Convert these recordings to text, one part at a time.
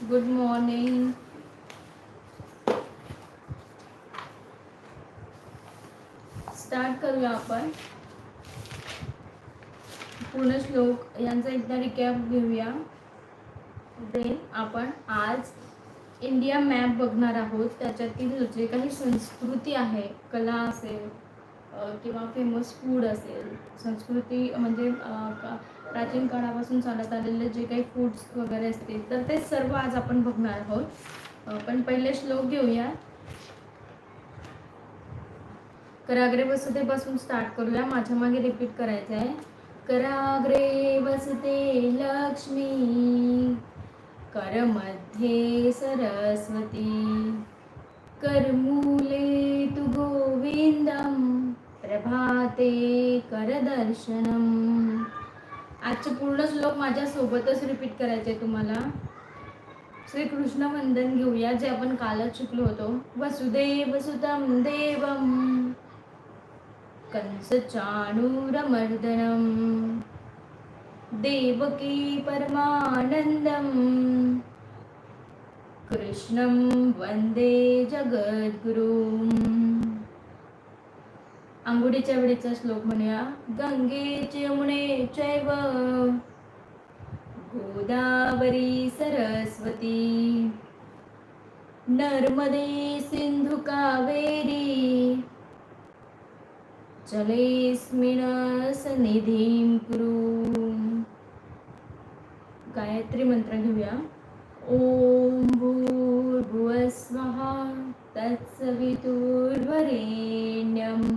Good morning start करूया आपण. पूर्ण श्लोक यांचा एकदा रिकॅप घेऊया. देन आपण आज इंडिया मॅप बघणार आहोत. त्याच्यातील जे काही संस्कृती आहे कला असेल किंवा फेमस फूड असेल संस्कृती म्हणजे प्राचीन काळापासून चालत आलेले जे काही फूड्स वगैरे असतील तर ते सर्व आज आपण बघणार आहोत. पण पहिले श्लोक घेऊया. कराग्रे बसते पासून स्टार्ट करूया. माझ्या मागे रिपीट करायचं आहे. कराग्रे बसते लक्ष्मी करमध्ये सरस्वती करमूले तु गोविंदम प्रभाते करदर्शनम। आजचे पूर्ण श्लोक माझ्यासोबतच रिपीट करायचे तुम्हाला. श्रीकृष्ण वंदन घेऊया जे आपण कालच शिकलो होतो. वसुदेव सुतम देवम कंस चाणूरमर्दनम देवकी परमानंदम कृष्णं वंदे जगद्गुरु आंघोळीच्या वेळेचा श्लोक म्हणूया. गंगे यमुने चैव गोदावरी सरस्वती. नर्मदे सिंधु कावेरी. जलेस्मिन सनिधिं कुरु. गायत्री मंत्र घेऊया. ओम भूर्भुवस्वः तत्सवितुर्वरेण्यं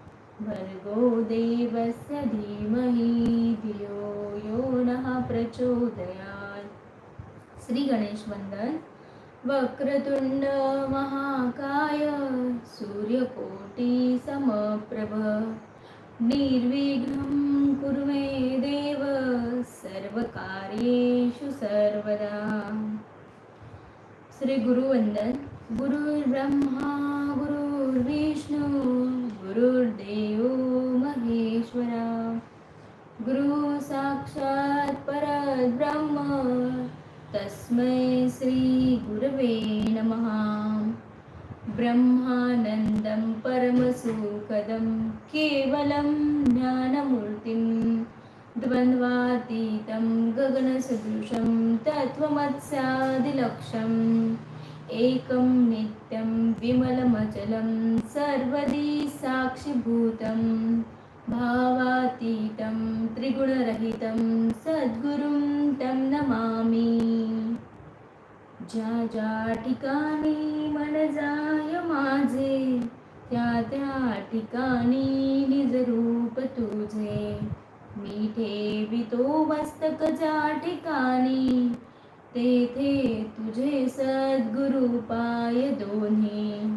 भर्गो देवस्य धीमहि धियो यो नः प्रचोदयात्। श्री गणेश वंदन। वक्रतुंड महाकाय सूर्यकोटि समप्रभ। निर्विघ्नं कुर्वे देव सर्वकार्येषु सर्वदा। श्री गुरुवंदन। गुरुर्ब्रह्मा गुरुर्विष्णू। गुरुर्देव महेश्वरा गुरु साक्षात् परब्रह्म तस्मै श्री गुरवे नमः. ब्रह्मानन्दं परमसुखदं केवलं ज्ञानमूर्तिं द्वन्द्वातीतं गगनसदृशं तत्त्वमत्स्यादिलक्षम् एकं नित्यं विमलमचलं सर्वदी साक्षिभूतं भावातीतं त्रिगुणरहितं सद्गुरुं तं नमामि। ज्या ज्या ठिकाणी मन जाय माझे त्या त्या ठिकाणी निजरूप तुझे। मी ठेवितो मस्तक ज्या ठिकाणी तेथे तुझे सद्गुरु पाय दोन्ही.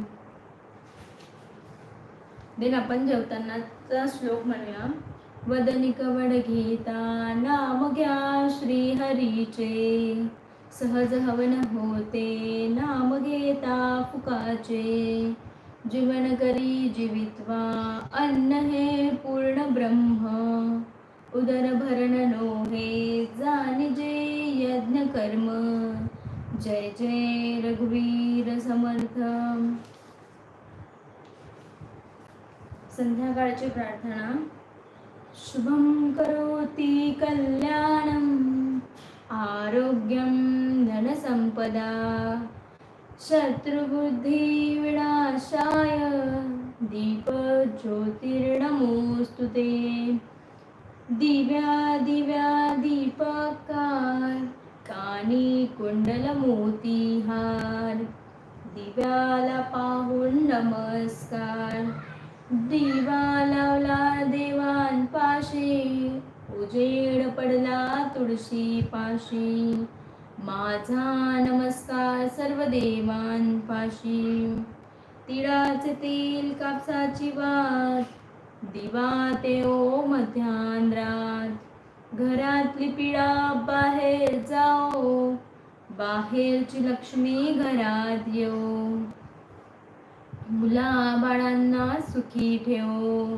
देन आपण जेवतानाचा श्लोक म्हणूया. वदनी कवड घेता नाम घ्या श्री हरीचे सहज हवन होते नाम घेता फुकाचे. जीवन करी जीवित्वा अन्न हे पूर्ण ब्रह्म. उदर भरण नोहे जाणजे यज्ञ कर्म. जय जय रघुवीर समर्थ. संध्याकाळची प्रार्थना. शुभं करोति कल्याणम् आरोग्यं धनसम्पदा. शत्रुबुद्धिविनाशाय दीपज्योतिर्नमोऽस्तु ते. दिव्या दिव्या दीपकार कानी कुंडलमोतीहार दिव्याला पाहून नमस्कार. दिवा लावला देवांपाशी उजेड पडला तुळशी पाशी. माझा नमस्कार सर्व देवांपाशी तिळाचे तेल कापसाची वाट दिवा ते ओ मध्यान्रात घरातली पिढा बाहेर जाओ. बाहेरची लक्ष्मी घरात येऊ मुला बाळांना सुखी ठेव.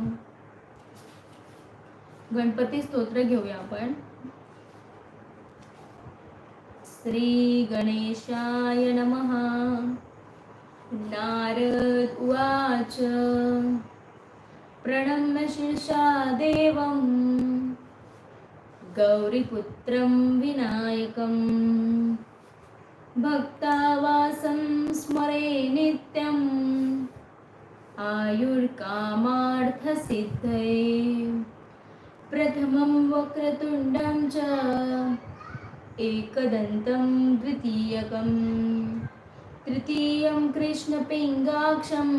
गणपती स्तोत्र घेऊया आपण. श्री गणेशाय नमः. नारद उवाच. प्रणम्य शीर्षा देवं गौरीपुत्रं विनायकम्। भक्तावासं स्मरे नित्यम्। आयुर्कामार्थसिद्धये। प्रथमं वक्रतुण्डं च एकदन्तं द्वितीयकं तृतीयं कृष्णपिङ्गाक्षं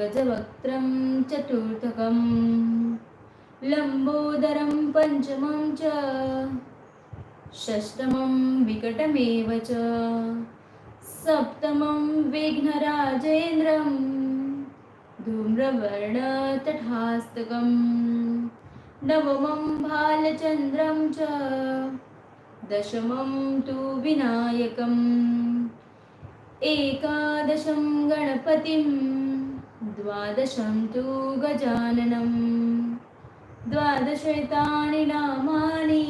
गजवक्त्रं चतुर्थकं लम्बोदरं पञ्चमं च षष्टमं विकटमेव च सप्तमं विघ्नराजेन्द्रं धूम्रवर्णतटास्तकं नवमं भालचन्द्रं च दशमं तु विनायकम् एकादशं गणपतिम् द्वादशं तु गजाननं द्वादशैतानि नामानि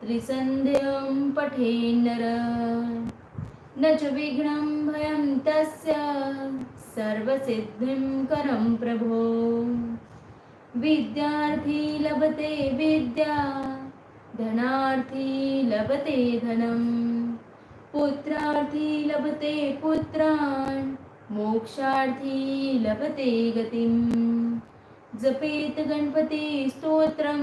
त्रिसन्ध्यं पठेन्नर। न च विघ्नं भयं तस्य सर्वसिद्धिं करं प्रभो। विद्यार्थी लभते विद्या धनार्थी लभते धनं। पुत्रार्थी लभते पुत्रान् मोक्षार्थी लभते गतिं जपेत गणपती स्तोत्रं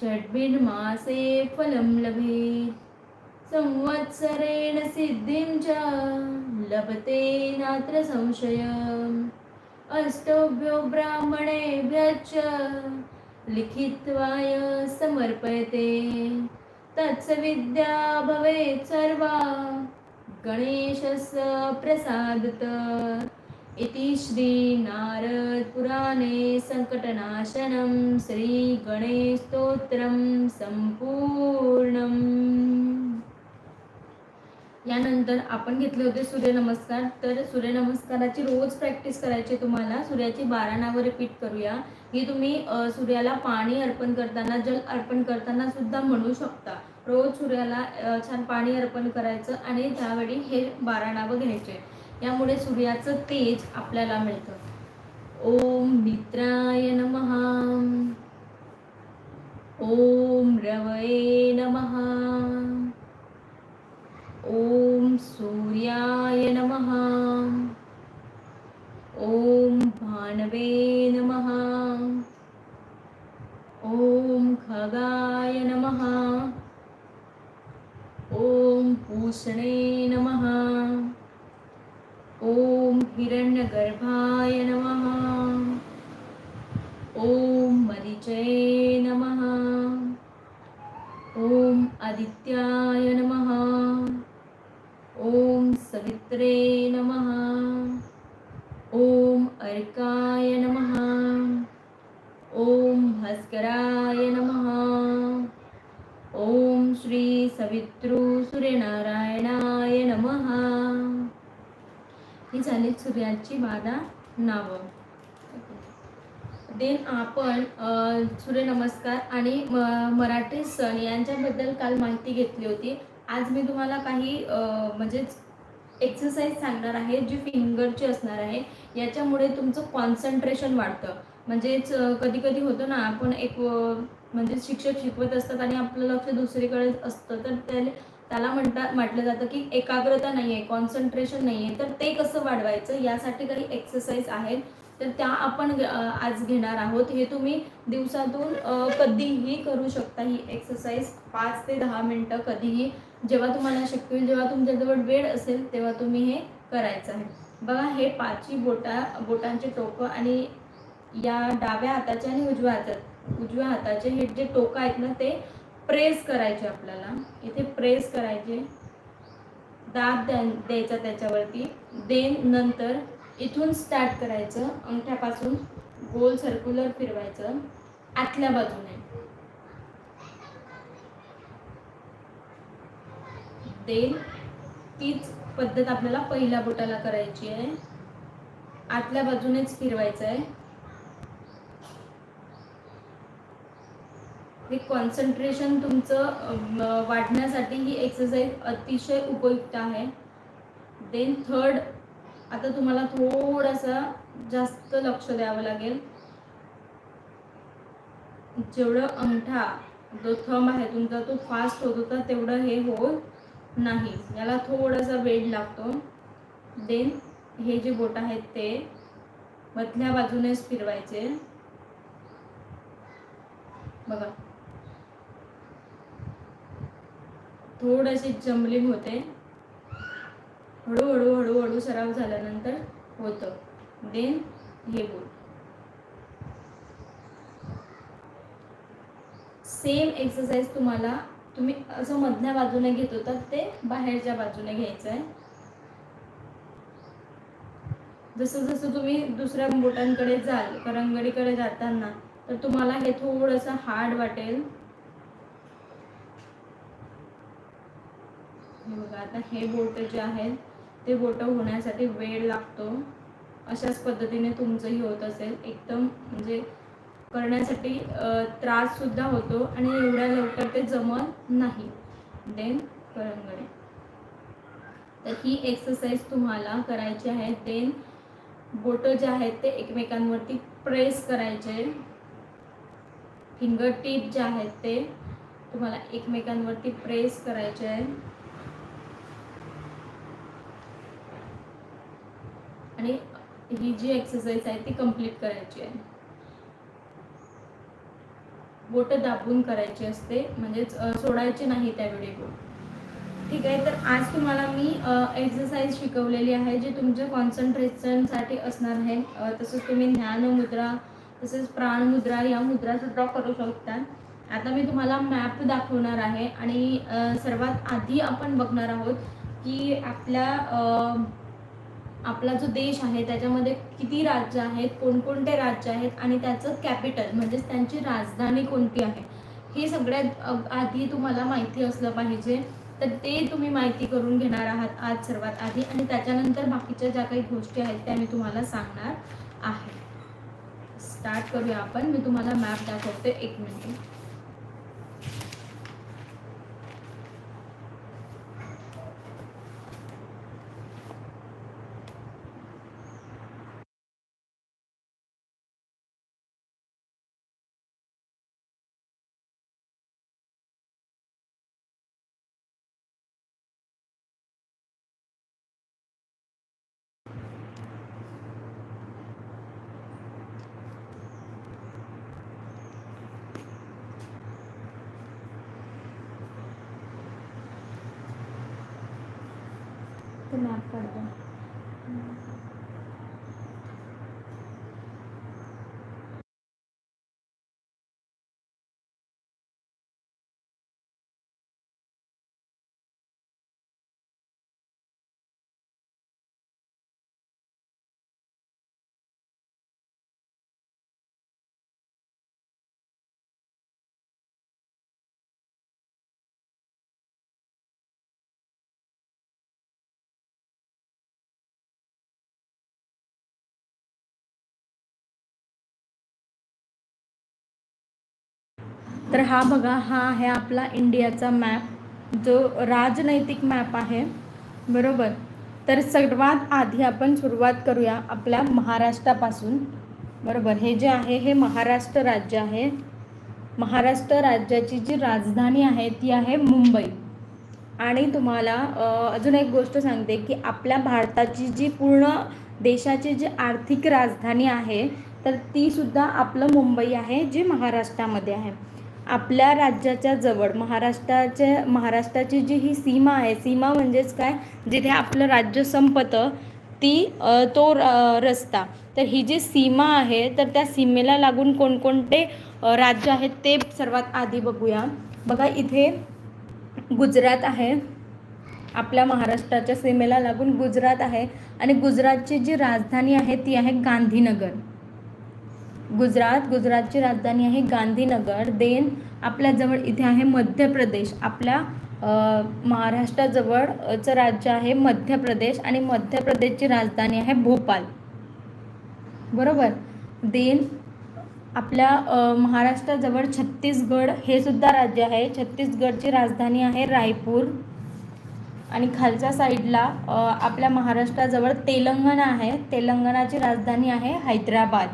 षड्भिर्मासे फलं लभेत् संवत्सरेण सिद्धिं च लभते नात्र संशयम्। अष्टभ्यो ब्राह्मणेभ्यश्च लिखित्वाय समर्पयते। तत्सविद्या भवेत् सर्वा। गणेशस्य प्रसादत। इति श्रीनारदपुराणे सङ्कटनाशनं श्रीगणेशस्तोत्रं सम्पूर्णम्। यानंतर आपण घेतले होते सूर्यनमस्कार तर सूर्यनमस्काराची रोज प्रॅक्टिस करायची तुम्हाला. सूर्याची बारा नावं रिपीट करूया. ही तुम्ही सूर्याला पाणी अर्पण करताना जल अर्पण करताना सुद्धा म्हणू शकता. रोज सूर्याला छान पाणी अर्पण करायचं आणि त्यावेळी हे बारा नावं घ्यायचे. यामुळे सूर्याचं तेज आपल्याला मिळतं. ओम मित्राय नमहा ओम रवये नमहा ॐ सूर्याय नमः। ॐ भानवे नमः। ॐ खगाय नमः। ॐ पूषणे नमः। ॐ हिरण्यगर्भाय नमः। ॐ मरिचये नमः। ॐ आदित्याय नमः। ॐ सवित्रे नमः। ॐ अर्काय नमः। ॐ भास्कराय नमः। ॐ श्री सवित्रु सूर्यनारायणाय नमः। ही झाली सूर्याची बाधा नावं. देन आपण सूर्यनमस्कार आणि म- मराठी सण यांच्याबद्दल काल माहिती घेतली होती. आज मी तुम्हाला काही म्हणजेच एक्सरसाइज सांगणार आहे जी फिंगरची असणार आहे. याच्यामुळे तुमचं कॉन्सन्ट्रेशन वाढतं. म्हणजेच कधी कधी होतं ना आपण एक म्हणजे शिक्षक शिकवत असतात आणि आपलं लक्ष दुसरीकडे असतं तर त्याला त्याला म्हणतात म्हटलं जातं की एकाग्रता नाही आहे कॉन्सन्ट्रेशन नाही आहे तर ते कसं वाढवायचं यासाठी काही एक्सरसाइज आहेत. तर त्या आपण आज घेणार आहोत. हे तुम्ही दिवसातून कधीही करू शकता ही एक्सरसाइज पाच ते दहा मिनटं कधीही जेव्हा तुम्हाला शक्य होईल जेव्हा तुमच्याजवळ वेळ असेल तेव्हा तुम्ही हे करायचं आहे. बघा हे पाचवी बोटा बोटांचे टोकं आणि या डाव्या हाताचे आणि उजव्या हातात उजव्या हाताचे हे जे टोकं आहेत ना ते प्रेस करायचे आपल्याला. इथे प्रेस करायचे. दाब द्यायचा त्याच्यावरती. देन नंतर इथून स्टार्ट करायचं. अंगठ्यापासून गोल सर्क्युलर फिरवायचं. आतल्या बाजूने. देन तीच पद्धत आपल्याला पहिल्या बोटाला करायची आहे. आतल्या बाजूनेच फिरवायचं आहे. हे कॉन्सन्ट्रेशन तुमचं वाढण्यासाठी ही एक्सरसाइज अतिशय उपयुक्त आहे. देन थर्ड आता तुम्हाला थोडंसं जास्त लक्ष द्यावं लागेल. जेवढं अंगठा जो थंब आहे तुमचा तो फास्ट होत होता तेवढं हे होत नाही. याला थोडासा वेळ लागतो. देन हे जे बोट आहेत ते मधल्या बाजूनेच फिरवायचे. बघा. थोडीशी जम्बलिंग होते. हळूहळू हळूहळू सराव झाल्यानंतर होतं. देन हे बोट. सेम एक्सरसाइज तुम्हाला तुम्ही असं मधल्या बाजूने घेत होता ते बाहेरच्या बाजूने घ्यायचं आहे. जसं जसं तुम्ही दुसऱ्या बोटांकडे जाल करंगडीकडे जाताना तर तुम्हाला हे थोडंसं हार्ड वाटेल. बघा आता हे बोट जे आहेत ते बोट होण्यासाठी वेळ लागतो. अशाच पद्धतीने तुमचंही होत असेल. एकदम म्हणजे करण्यासाठी त्रास त्राससुद्धा होतो आणि एवढ्या लवकर ते जमत नाही. देन करंगडे तर ही एक्सरसाइज तुम्हाला करायची आहे. देन बोटं जे आहेत ते एकमेकांवरती प्रेस करायचे. फिंगर टिप जे आहेत ते तुम्हाला एकमेकांवरती प्रेस करायचे. आहे आणि ही जी एक्सरसाइज आहे ती कंप्लीट करायची आहे. बोट दाबून करायची असते म्हणजेच सोडायची नाही त्यावेळी बोट. ठीक आहे तर आज तुम्हाला मी एक्सरसाइज शिकवलेली आहे जी तुमच्या कॉन्सन्ट्रेशनसाठी असणार आहे. तसंच तुम्ही ज्ञानमुद्रा तसेच प्राणमुद्रा या मुद्रासुद्धा करू शकता. आता मी तुम्हाला मॅप दाखवणार आहे आणि सर्वात आधी आपण बघणार आहोत की आपल्या आपला जो देश आहे त्याच्यामध्ये किती राज्य आहेत कोणकोणते राज्य आहेत आणि त्याचं कॅपिटल म्हणजेच त्यांची राजधानी कोणती आहे हे सगळ्यात आधी तुम्हाला माहिती असलं पाहिजे. तर ते तुम्ही माहिती करून घेणार आहात आज सर्वात आधी आणि त्याच्यानंतर बाकीच्या ज्या काही गोष्टी आहेत त्या मी तुम्हाला सांगणार आहे. स्टार्ट करूया आपण. मी तुम्हाला मॅप दाखवते. एक मिनिट ते मॅप तर हा बघा हा आहे आपला इंडियाचा मॅप जो राजनैतिक मॅप आहे. बरोबर? तर सर्वात आधी आपण सुरुवात करूया आपल्या महाराष्ट्रापासून. बरोबर? हे जे आहे हे महाराष्ट्र राज्य आहे. महाराष्ट्र राज्याची जी राजधानी आहे ती आहे मुंबई. आणि तुम्हाला अजून एक गोष्ट सांगते की आपल्या भारताची जी पूर्ण देशाची जी आर्थिक राजधानी आहे तर तीसुद्धा आपलं मुंबई आहे जी महाराष्ट्रामध्ये आहे. आपल्या राज्याच्या जवळ महाराष्ट्राच्या महाराष्ट्राची जी ही सीमा आहे सीमा म्हणजेच काय? जिथे आपलं राज्य संपतं ती तो र- रस्ता. तर ही जी सीमा आहे तर त्या सीमेला लागून कोणकोणते राज्य आहेत ते सर्वात आधी बघूया. बघा इथे गुजरात आहे. आपल्या महाराष्ट्राच्या सीमेला लागून गुजरात आहे. आणि गुजरातची जी राजधानी आहे ती आहे गांधीनगर. गुजरात. गुजरातची राजधानी आहे गांधीनगर. देन आपल्याजवळ इथे आहे मध्य प्रदेश आपल्या महाराष्ट्राजवळचं राज्य आहे मध्य प्रदेश आणि मध्य प्रदेशची राजधानी आहे भोपाल. बरोबर? देन आपल्या महाराष्ट्राजवळ छत्तीसगड हे सुद्धा राज्य आहे. छत्तीसगडची राजधानी आहे रायपूर. आणि खालच्या साईडला आपल्या महाराष्ट्राजवळ तेलंगणा आहे. तेलंगणाची राजधानी आहे हैदराबाद.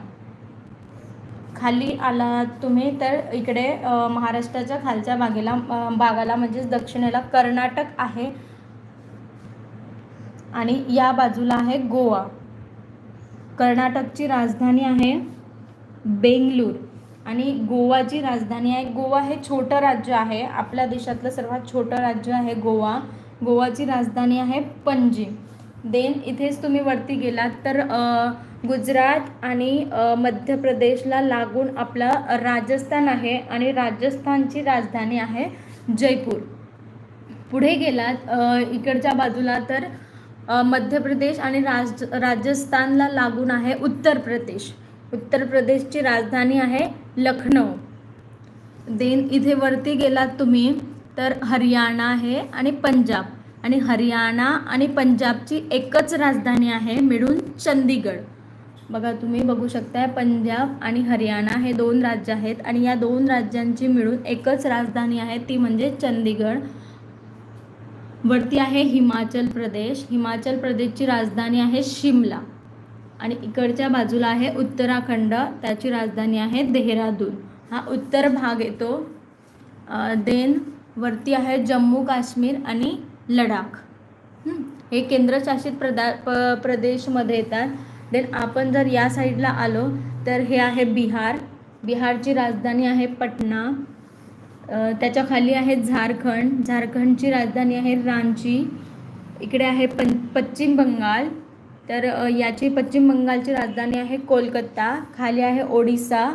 खाली आला तुम्ही तर इकडे महाराष्ट्राच्या खालच्या बागेला भागाला म्हणजेच दक्षिणेला कर्नाटक आहे. आणि या बाजूला आहे गोवा. कर्नाटकची राजधानी आहे बेंगलूर. आणि गोवाची राजधानी आहे गोवा हे छोटं राज्य आहे. आपल्या देशातलं सर्वात छोटं राज्य आहे गोवा. गोवाची राजधानी आहे पणजी. देन इथेच तुम्ही वरती गेलात तर गुजरात आणि मध्य प्रदेशला लागून आपलं राजस्थान आहे आणि राजस्थानची राजधानी आहे जयपूर. पुढे गेलात इकडच्या बाजूला तर मध्य प्रदेश आणि राज राजस्थानला लागून आहे उत्तर प्रदेश. उत्तर प्रदेशची राजधानी आहे लखनौ. देन इथे वरती गेलात तुम्ही तर हरियाणा आहे आणि पंजाब. आणि हरियाणा आणि पंजाबची एकच राजधानी आहे मिळून चंदीगड बघा तुम्ही बघू शकताय पंजाब आणि हरियाणा हे दोन राज्य आहेत आणि या दोन राज्यांची मिळून एकच राजधानी आहे ती म्हणजे चंदीगड वरती आहे हिमाचल प्रदेश. हिमाचल प्रदेशची राजधानी आहे शिमला. आणि इकडच्या बाजूला आहे उत्तराखंड. त्याची राजधानी आहे देहरादून. हा उत्तर भाग येतो. देन वरती आहे जम्मू काश्मीर आणि लडाख. हे केंद्रशासित प्रदा प प्रदेशमध्ये येतात. देन आपण जर या साईडला आलो तर हे आहे बिहार. बिहारची राजधानी आहे पटना. त्याच्याखाली आहे झारखंड. झारखंडची राजधानी आहे रांची. इकडे आहे पं पश्चिम बंगाल. तर याची पश्चिम बंगालची राजधानी आहे कोलकाता. खाली आहे ओडिसा.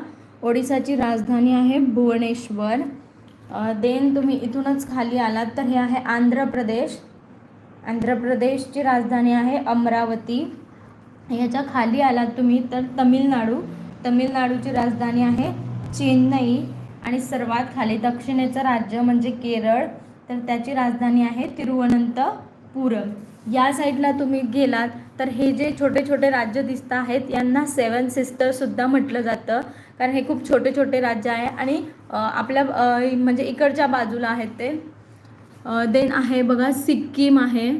ओडिसाची राजधानी आहे भुवनेश्वर. देन तुम्ही इथूनच खाली आलात तर हे आहे आंध्र प्रदेश. आंध्र प्रदेशची राजधानी आहे अमरावती. ह्याच्या खाली आलात तुम्ही तर तमिळनाडू. तमिळनाडूची राजधानी आहे चेन्नई आणि सर्वात खाली दक्षिणेचं राज्य म्हणजे केरळ. तर त्याची राजधानी आहे तिरुवनंतपुरम. या साईडला तुम्ही गेलात तर हे जे छोटे छोटे राज्य दिसत आहेत यांना सेवन सिस्टरसुद्धा म्हटलं जातं. कारण हे खूप छोटे छोटे राज्य आहे आणि आपल्या म्हणजे इकडच्या बाजूला आहेत ते. देन आहे बघा सिक्कीम आहे.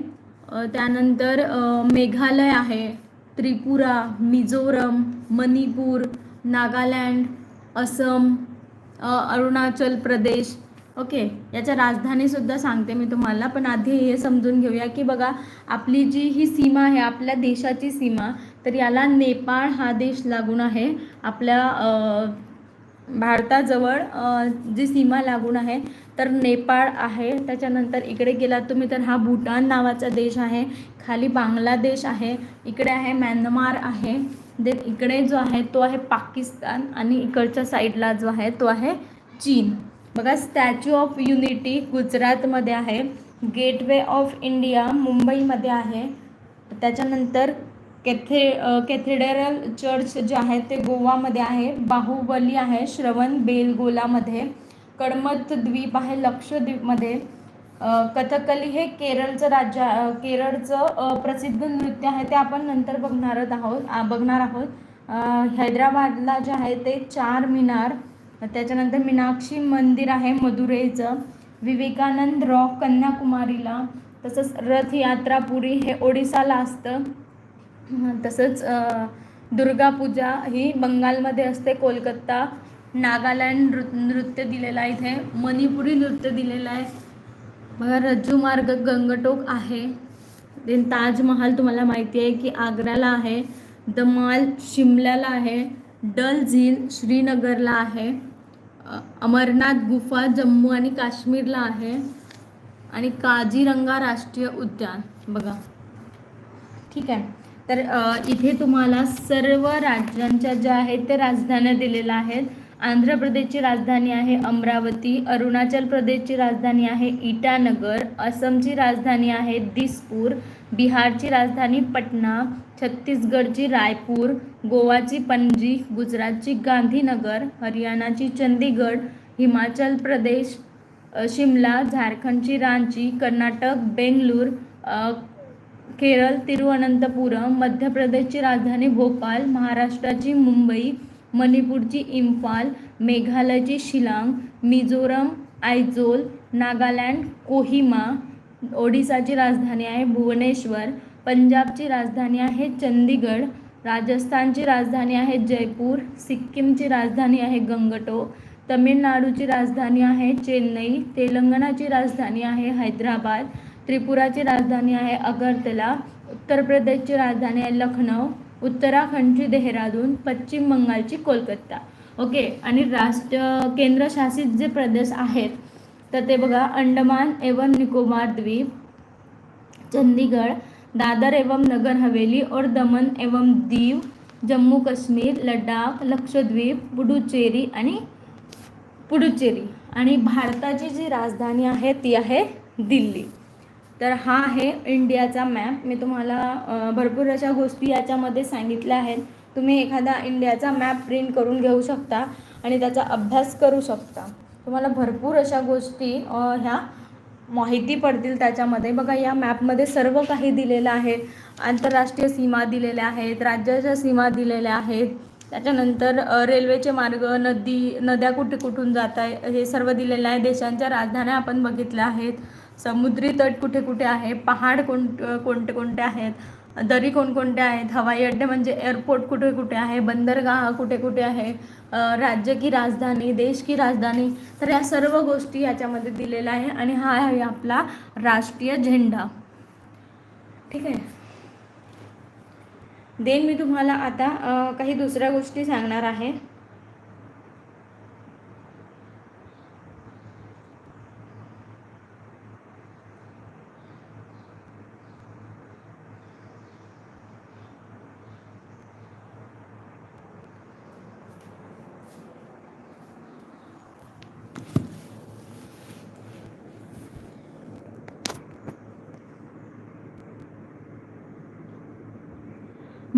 त्यानंतर मेघालय आहे. त्रिपुरा मिझोरम मणिपूर नागालँड असम अरुणाचल प्रदेश. ओके याच्या राजधानीसुद्धा सांगते मी तुम्हाला पण आधी हे समजून घेऊया की बघा आपली जी ही सीमा आहे आपल्या देशाची सीमा तर याला नेपाळ हा देश लागून आहे. आपल्या भारताजवळ जी सीमा लागून आहे तर नेपाळ आहे. त्याच्यानंतर इकडे गेलात तुम्ही तर हा भूटान नावाचा देश आहे. खाली बांगलादेश आहे. इकडे आहे म्यानमार आहे. देन इकडे जो आहे तो आहे पाकिस्तान आणि इकडच्या साईडला जो आहे तो आहे चीन. बघा स्टॅच्यू ऑफ युनिटी गुजरातमध्ये आहे. गेटवे ऑफ इंडिया मुंबईमध्ये आहे. त्याच्यानंतर कॅथे कॅथेड्रल चर्च जे आहे ते गोवामध्ये आहे. बाहुबली आहे. श्रवण बेलगोलामध्ये. कडमत द्वीप आहे लक्षद्वीपमध्ये कथकली हे केरळचं राज्य केरळचं प्रसिद्ध नृत्य आहे ते आपण नंतर बघणार आहोत बघणार आहोत. हैदराबादला जे आहे ते चार मिनार त्याच्यानंतर मीनाक्षी मंदिर आहे मदुरेचं विवेकानंद रॉक कन्याकुमारीला तसंच रथयात्रापुरी हे ओडिसाला असतं. तसंच दुर्गापूजा ही बंगालमध्ये असते कोलकाता नागालँड नृ नृत्य दिलेलं आहे इथे. मणिपुरी नृत्य दिलेलं आहे. बघा रज्जू मार्ग गंगटोक आहे. देन ताजमहाल तुम्हाला माहिती आहे की आग्र्याला आहे. दमाल शिमल्याला आहे. डल झील श्रीनगरला आहे. अमरनाथ गुफा जम्मू आणि काश्मीरला आहे. आणि काजीरंगा राष्ट्रीय उद्यान. बघा. ठीक आहे. तर इथे तुम्हाला सर्व राज्यांच्या ज्या आहेत ते राजधान्या दिलेल्या आहेत. आंध्र प्रदेशची राजधानी आहे अमरावती अरुणाचल प्रदेशची राजधानी आहे इटानगर असमची राजधानी आहे दिसपूर बिहारची राजधानी पटना छत्तीसगडची रायपूर गोवाची पणजी गुजरातची गांधीनगर हरियाणाची चंदीगड हिमाचल प्रदेश शिमला झारखंडची रांची कर्नाटक बेंगलूर केरळ तिरुवनंतपुरम मध्य प्रदेशची राजधानी भोपाळ महाराष्ट्राची मुंबई मणिपूरची इम्फाल मेघालयची शिलांग मिझोरम आयझोल नागालँड कोहिमा ओडिसाची राजधानी आहे भुवनेश्वर पंजाबची राजधानी आहे चंदीगड राजस्थानची राजधानी आहे जयपूर सिक्कीमची राजधानी आहे गंगटो तमिळनाडूची राजधानी आहे चेन्नई तेलंगणाची राजधानी आहे हैदराबाद त्रिपुराची राजधानी आहे अगरतला उत्तर प्रदेशची राजधानी आहे लखनौ उत्तराखंडची देहरादून पश्चिम बंगालची कोलकाता. ओके आणि राष्ट्र केंद्रशासित जे प्रदेश आहेत तर ते बघा अंडमान एवं निकोबार द्वीप चंदीगड दादर एवं नगर हवेली और दमन एवं दीव जम्मू काश्मीर लडाख लक्षद्वीप पुडुचेरी आणि पुडुचेरी. आणि भारताची जी राजधानी आहे ती आहे दिल्ली. तर हा आहे इंडियाचा मॅप. मी तुम्हाला भरपूर अशा गोष्टी याच्यामध्ये सांगितल्या आहेत. तुम्ही एखादा इंडियाचा मॅप प्रिंट करून घेऊ शकता आणि त्याचा अभ्यास करू शकता. तुम्हाला भरपूर अशा गोष्टी ह्या माहिती पडतील त्याच्यामध्ये. बघा या मॅपमध्ये सर्व काही दिलेलं आहे. आंतरराष्ट्रीय सीमा दिलेल्या आहेत राज्याच्या सीमा दिलेल्या आहेत. त्याच्यानंतर रेल्वेचे मार्ग नदी नद्या कुठे कुठून जात आहे हे सर्व दिलेलं आहे. देशांच्या राजधान्या आपण बघितल्या आहेत. समुद्री तट कुठे कुठे आहे? पहाड कोण कोणते कोणते आहेत? दरी कोणकोणत्या आहेत? हवाई अड्डे म्हणजे एअरपोर्ट कुठे कुठे आहे? बंदरगाह कुठे कुठे आहे? राज्य की राजधानी देश की राजधानी? तर या सर्व गोष्टी याच्यामध्ये दिलेल्या आहे आणि हा आहे आपला राष्ट्रीय झेंडा. ठीक आहे? देन मी तुम्हाला आता काही दुसऱ्या गोष्टी सांगणार आहे.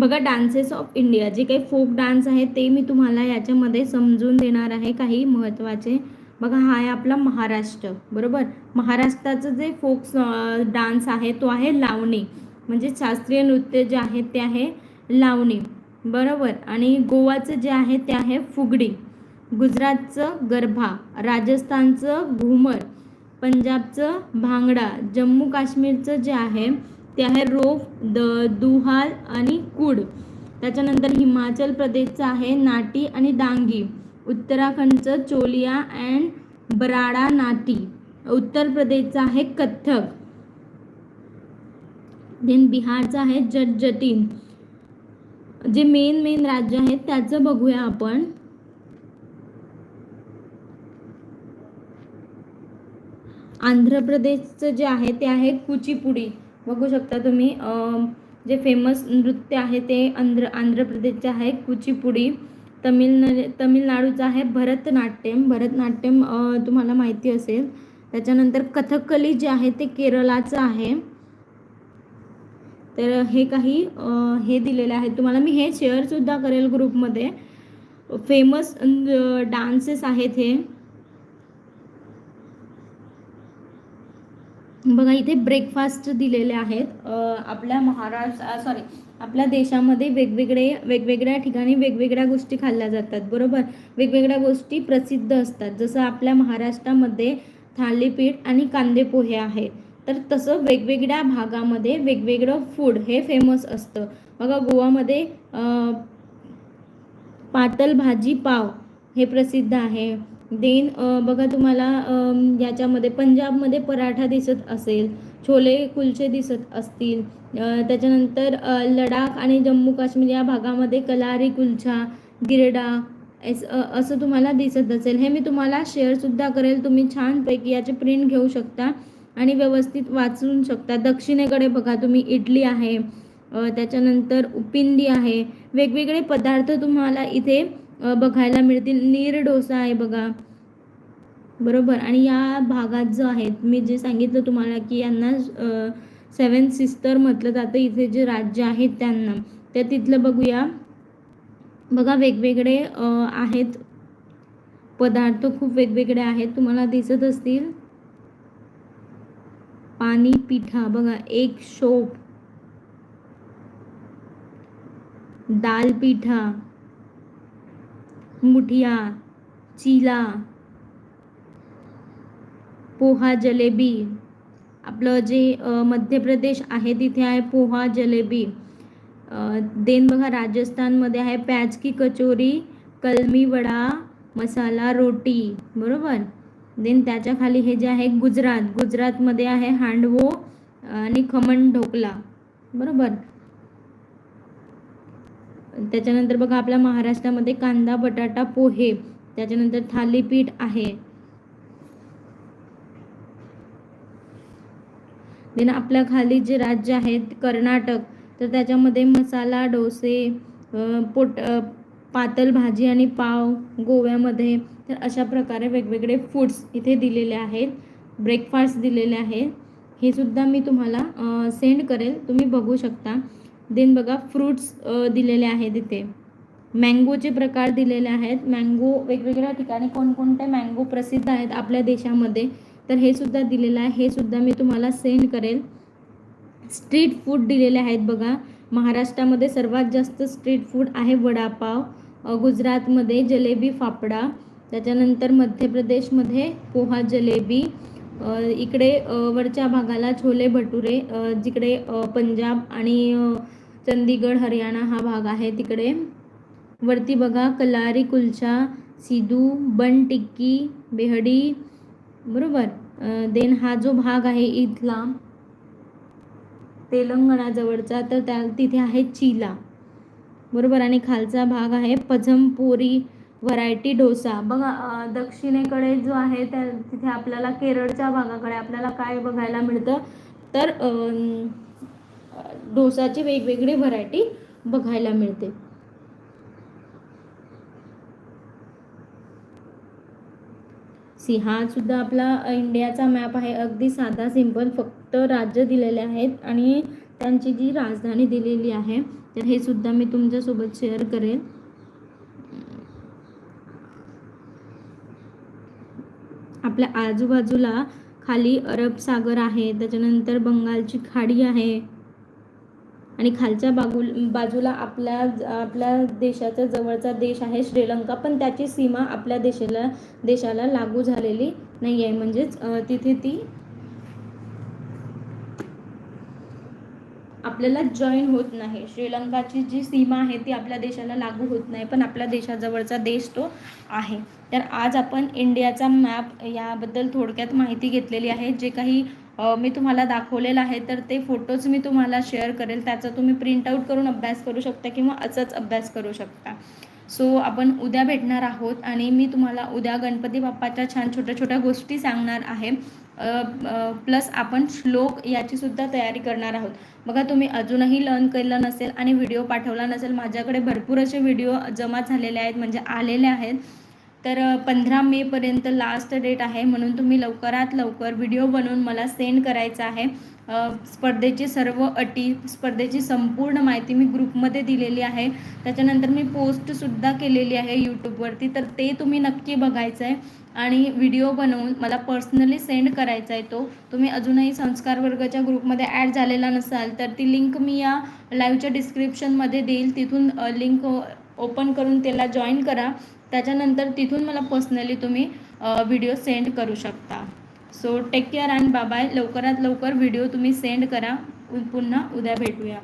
बघा डान्सेस ऑफ इंडिया जे काही फोक डान्स आहे ते मी तुम्हाला याच्यामध्ये समजून देणार आहे काही महत्त्वाचे. बघा हा आहे आपला महाराष्ट्र बरोबर? महाराष्ट्राचं जे फोक डान्स आहे तो आहे लावणी. म्हणजे शास्त्रीय नृत्य जे आहे ते आहे लावणी बरोबर? आणि गोवाचं जे आहे ते आहे फुगडी. गुजरातचं गरबा राजस्थानचं घुमर पंजाबचं भांगडा जम्मू काश्मीरचं जे आहे ते आहे रोफ द दुहाल आणि कुड. त्याच्यानंतर हिमाचल प्रदेशचं आहे नाटी आणि डांगी. उत्तराखंडचं चोलिया अँड बराडा नाटी. उत्तर प्रदेशचं आहे कथ्थक. देन बिहारचं आहे जटजटीन. जे मेन मेन राज्य आहेत त्याचं बघूया आपण. आंध्र प्रदेशचं जे आहे ते आहे कुचीपुडी. बघू शकता तुम्ही जे फेमस नृत्य आहे ते आंध्र आंध्र प्रदेशचे आहे कुचीपुडी. तमिळन तमिळनाडूचं आहे भरतनाट्यम. भरतनाट्यम तुम्हाला माहिती असेल. त्याच्यानंतर कथकली जे आहे ते केरळाचं आहे. तर हे काही हे दिलेले आहे तुम्हाला मी हे शेअरसुद्धा करेल ग्रुपमध्ये फेमस डान्सेस आहेत हे. बघा इथे ब्रेकफास्ट दिलेले आहेत. आपल्या महाराष्ट्र सॉरी आपल्या देशामध्ये वेगवेगळे वेगवेगळ्या ठिकाणी वेगवेगळ्या गोष्टी खाल्ल्या जातात बरोबर? वेगवेगळ्या गोष्टी प्रसिद्ध असतात. जसं आपल्या महाराष्ट्रामध्ये थालीपीठ आणि कांदे पोहे आहे. तर तसं वेगवेगळ्या भागामध्ये वेगवेगळं फूड हे फेमस असतं. बघा गोवामध्ये पातल भाजी पाव हे प्रसिद्ध आहे. देन बघा तुम्हाला याच्यामध्ये पंजाबमध्ये पराठा दिसत असेल छोले कुलचे दिसत असतील त्याच्यानंतर लडाख आणि जम्मू काश्मीर या भागामध्ये कलारी कुलछा गिरडा एस असं तुम्हाला दिसत असेल. हे मी तुम्हाला शेअरसुद्धा करेल. तुम्ही छानपैकी याचे प्रिंट घेऊ शकता आणि व्यवस्थित वाचून शकता. दक्षिणेकडे बघा तुम्ही इडली आहे त्याच्यानंतर उपिंदी आहे. वेगवेगळे पदार्थ तुम्हाला इथे बघायला मिळतील. नीर डोसा आहे बघा. बरोबर? आणि या भागात जो आहेत मी जे सांगितलं तुम्हाला की यांना सेवन सिस्टर म्हटलं जातं. इथे जे राज्य आहेत त्यांना. तर तिथलं बघूया. बघा वेगवेगळे आहेत. पदार्थ खूप वेगवेगळे आहेत. तुम्हाला दिसत असतील. पाणी पिठा बघा एक शोप. दाल पिठा मुठिया चिला पोहा जलेबी. आपलं जे मध्य प्रदेश आहे तिथे आहे पोहा जलेबी. देन बघा राजस्थानमध्ये आहे प्याज की कचोरी कलमी वडा मसाला रोटी. बरोबर? देन त्याच्याखाली हे जे आहे गुजरात. गुजरातमध्ये आहे हांडवो आणि खमण ढोकला. बरोबर? त्याच्यानंतर बघा आपल्या महाराष्ट्रामध्ये कांदा बटाटा पोहे त्याच्यानंतर थालीपीठ आहे. देन आपल्या खाली जे राज्य आहेत कर्नाटक तर त्याच्यामध्ये मसाला डोसे पोट पातल पातळ भाजी आणि पाव गोव्यामध्ये तर अशा प्रकारे वेगवेगळे फूड्स इथे दिलेले आहेत ब्रेकफास्ट दिलेले आहेत हे सुद्धा मी तुम्हाला सेंड करेल. तुम्ही बघू शकता. देन बघा फ्रूट्स दिलेले आहेत इथे. मँगोचे प्रकार दिलेले आहेत. मँगो वेगवेगळ्या ठिकाणी कोणकोणते मँगो प्रसिद्ध आहेत आपल्या देशामध्ये तर हे सुद्धा दिलेलं आहे. हे सुद्धा मी तुम्हाला सेंड करेल. स्ट्रीट फूड दिलेले आहेत बघा. महाराष्ट्रामध्ये सर्वात जास्त स्ट्रीट फूड आहे वडापाव गुजरातमध्ये जलेबी फाफडा त्याच्यानंतर मध्य प्रदेशमध्ये पोहा जलेबी इकडे वरच्या भागाला छोले भटुरे जिकडे पंजाब आणि चंदीगड हरियाणा हा भाग आहे. तिकडे वरती बघा कलारी कुलचा सिधू बन टिक्की बेहडी बरोबर? देन हा जो भाग आहे इथला तेलंगणाजवळचा तर त्या तिथे आहे चिला. बरोबर? आणि खालचा भाग आहे पझमपुरी व्हरायटी डोसा. बघा दक्षिणेकडे जो आहे त्या तिथे आपल्याला केरळच्या भागाकडे आपल्याला काय बघायला मिळतं? तर अम, डोसाची वेगवेगळी व्हरायटी बघायला मिळते. सी हा सुद्धा आपला इंडियाचा मॅप आहे. अगदी साधा सिंपल फक्त राज्य दिलेले आहेत आणि त्यांची जी राजधानी दिलेली आहे तर हे सुद्धा मी तुमच्यासोबत शेअर करेन. आपल्या आजूबाजूला खाली अरब सागर आहे त्याच्यानंतर बंगालची खाडी आहे आणि खालच्या बाजू बाजूला आपल्या आपल्या देशाचा जवळचा देश आहे श्रीलंका पण त्याची सीमा आपल्या देशाला देशाला लागू झालेली नाही आहे म्हणजेच तिथे ती आपल्याला जॉईन होत नाही. श्रीलंकाची जी सीमा आहे ती आपल्या देशाला लागू होत नाही पण आपल्या देशाजवळचा देश तो आहे. तर आज आपण इंडियाचा मॅप याबद्दल थोडक्यात माहिती घेतलेली आहे. जे काही मी तुम्हाला दाखवलेलं आहे तर ते फोटोज मी तुम्हाला शेअर करेल. त्याचा तुम्ही प्रिंट आऊट करून अभ्यास करू शकता किंवा असंच अभ्यास करू शकता. सो आपण उद्या भेटणार आहोत आणि मी तुम्हाला उद्या गणपती बाप्पाच्या छान छोट्या छोट्या गोष्टी सांगणार आहे. प्लस आपण श्लोक याचीसुद्धा तयारी करणार आहोत. बघा तुम्ही अजूनही लर्न केलं नसेल आणि व्हिडिओ पाठवला नसेल माझ्याकडे भरपूर असे व्हिडिओ जमा झालेले आहेत म्हणजे आलेले आहेत. तर पंधरा मेपर्यंत लास्ट डेट आहे. म्हणून तुम्ही लवकरात लवकर व्हिडिओ बनवून मला सेंड करायचा आहे. स्पर्धेची सर्व अटी स्पर्धेची संपूर्ण माहिती मी ग्रुपमध्ये दिलेली आहे. त्याच्यानंतर मी पोस्टसुद्धा केलेली आहे यूट्यूबवरती तर ते तुम्ही नक्की बघायचं आहे. आणि व्हिडिओ बनवून मला पर्सनली सेंड करायचा आहे तो. तुम्ही अजूनही संस्कार वर्गाच्या ग्रुपमध्ये ॲड झालेला नसाल तर ती लिंक मी या लाईव्हच्या डिस्क्रिप्शनमध्ये देईल. तिथून लिंक ओपन करून त्याला जॉईन करा. त्याच्यानंतर तिथून मला पर्सनली तुम्ही व्हिडिओ सेंड करू शकता. सो टेक केअर अँड बाबाय लवकरात लवकर व्हिडिओ तुम्ही सेंड करा. पुन्हा उद्या भेटूया.